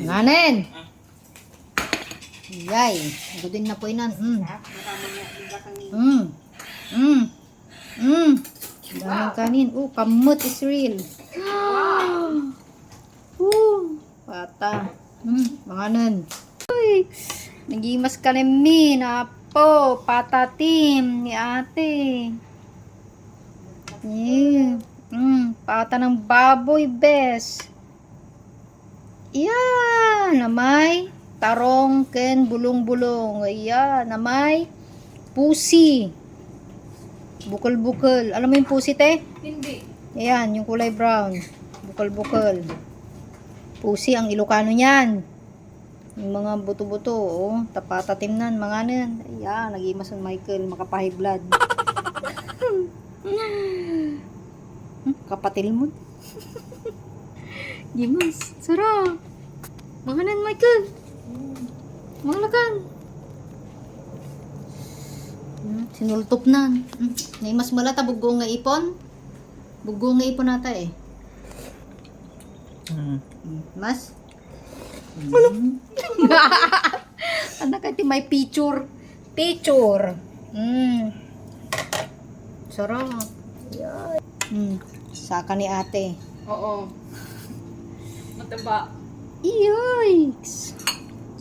Nganen. Yay. Gudin na po inan. Mm. Mm. Mm. Mm. Daming kanin. Oh, kamot is real. Woo. Pata. Mm. Manganan. Uy. Nagimas ka ni mi na po. Pata team ni ate. Yeah. Mm. Pata ng baboy, bes. Yan, namay tarong ken bulong-bulong. Ayan, namay pusi. Bukol-bukol. Alam mo yung pusi, te? Hindi. Ayan, yung kulay brown. Bukol-bukol. Pusi ang Ilocano niyan. Yung mga buto-buto, oh. Tapatatim nan, mga nan. Ayan, nag-imas ang Michael, makapahay blood. Hmm, Kapatil mo. Gimas, sarap. Mga nan, Michael. Mga lakan. Hmm, sinultop nan. Hmm, naimas malata, bugo nga ipon. Bugo nga ipon nata eh. Mm. Mas? Ano? Anak ati may picture. Picture. Mm. Sarap. Yan. Mm. Saka ni ate. Oo. Mataba. Yikes!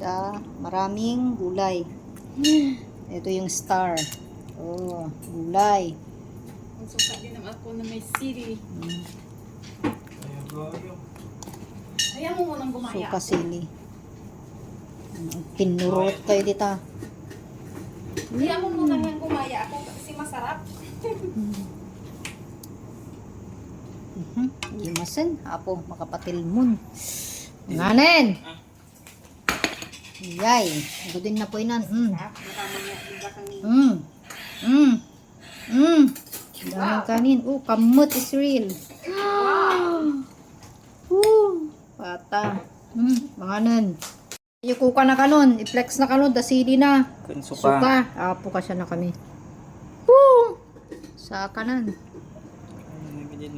Sa maraming gulay. Ito yung star. Oh, gulay. Ang suka din naman ako na may sili. Mm. Ayaw mo munang gumaya. Suka sili. Pinurot kayo dito. Ayaw mo munang yung gumaya ako kasi masarap. Mhm. Gimasen, apo makapatil mun. Nganen. Yay, gudin na po inan. Mm. Mm. Mm. Mm. Daming kanin. Oh, kamot is real. Woo. Pata. Mm. Manganan. Yuko ka na kanon. I-flex na kanon. Dasili na. Suka. Suka. Apo ka siya na kami. Woo. Sa kanan.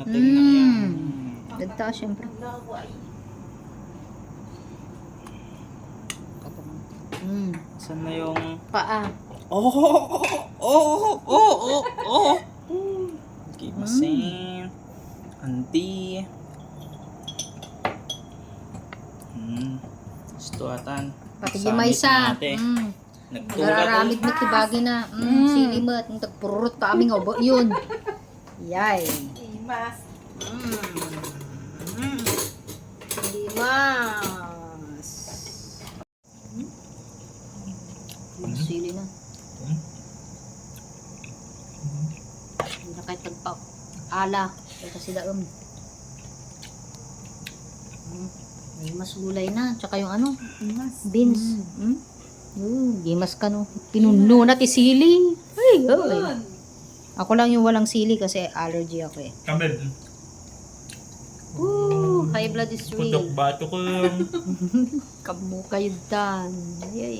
Mm. Dagta, syempre. Mm. Saan na yung... Paa. Oh! Oh! Oh! Oh! Oh! Oh! Gimasin. Anti. Hmm. Stuatan. Pati gimaysa. natin. Mm. Nagtulad Nararamid mo ti bagi na. Mm. Silimat. Ang tagpurot pa aming obo. Yun. Yay. Mas. Mm. Mm. Limas. Yung Sili na. Hmm? Hindi na kahit tagpa. Ala. Kaya sila um. Mm. May mas gulay na. Tsaka yung ano. Mas. Beans. Mm. Mm, gimas ka no. Pinuno na ti sili. Ay, ay. Ako lang yung walang sili kasi allergy ako eh. Kamed. Woo, high blood is Putok real. bato ko. Kamu kayo dan. Ay, ay.